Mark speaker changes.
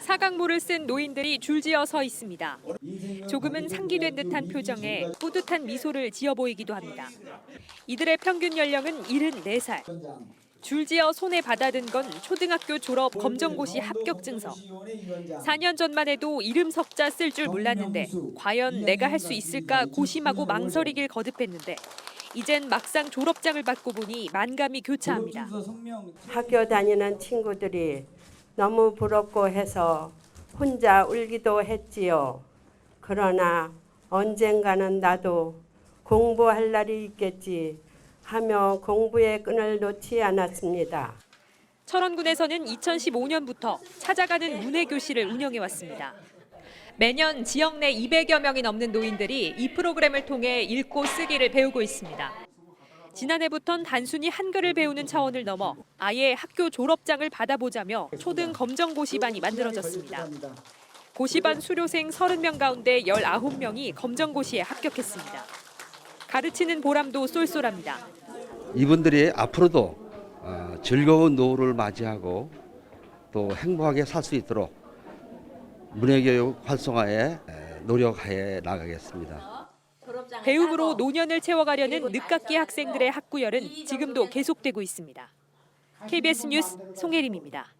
Speaker 1: 사각모를 쓴 노인들이 줄지어 서 있습니다. 조금은 상기된 듯한 표정에 뿌듯한 미소를 지어 보이기도 합니다. 이들의 평균 연령은 74살. 줄지어 손에 받아든 건 초등학교 졸업 검정고시 합격 증서. 4년 전만 해도 이름 석자 쓸 줄 몰랐는데 과연 내가 할 수 있을까 고심하고 망설이길 거듭했는데 이젠 막상 졸업장을 받고 보니 만감이 교차합니다.
Speaker 2: 학교 다니는 친구들이 너무 부럽고 해서 혼자 울기도 했지요. 그러나 언젠가는 나도 공부할 날이 있겠지 하며 공부의 끈을 놓지 않았습니다.
Speaker 1: 철원군에서는 2015년부터 찾아가는 문해 교실을 운영해 왔습니다. 매년 지역 내 200여 명이 넘는 노인들이 이 프로그램을 통해 읽고 쓰기를 배우고 있습니다. 지난해부턴 단순히 한글을 배우는 차원을 넘어 아예 학교 졸업장을 받아보자며 초등 검정고시반이 만들어졌습니다. 고시반 수료생 30명 가운데 19명이 검정고시에 합격했습니다. 가르치는 보람도 쏠쏠합니다.
Speaker 3: 이분들이 앞으로도 어, 즐거운 노후를 맞이하고 또 행복하게 살 수 있도록 문해교육 활성화에 에, 노력하여 나가겠습니다.
Speaker 1: 배움으로 노년을 채워가려는 늦깎이 학생들의 학구열은 지금도 계속되고 있습니다. KBS 뉴스 송혜림입니다.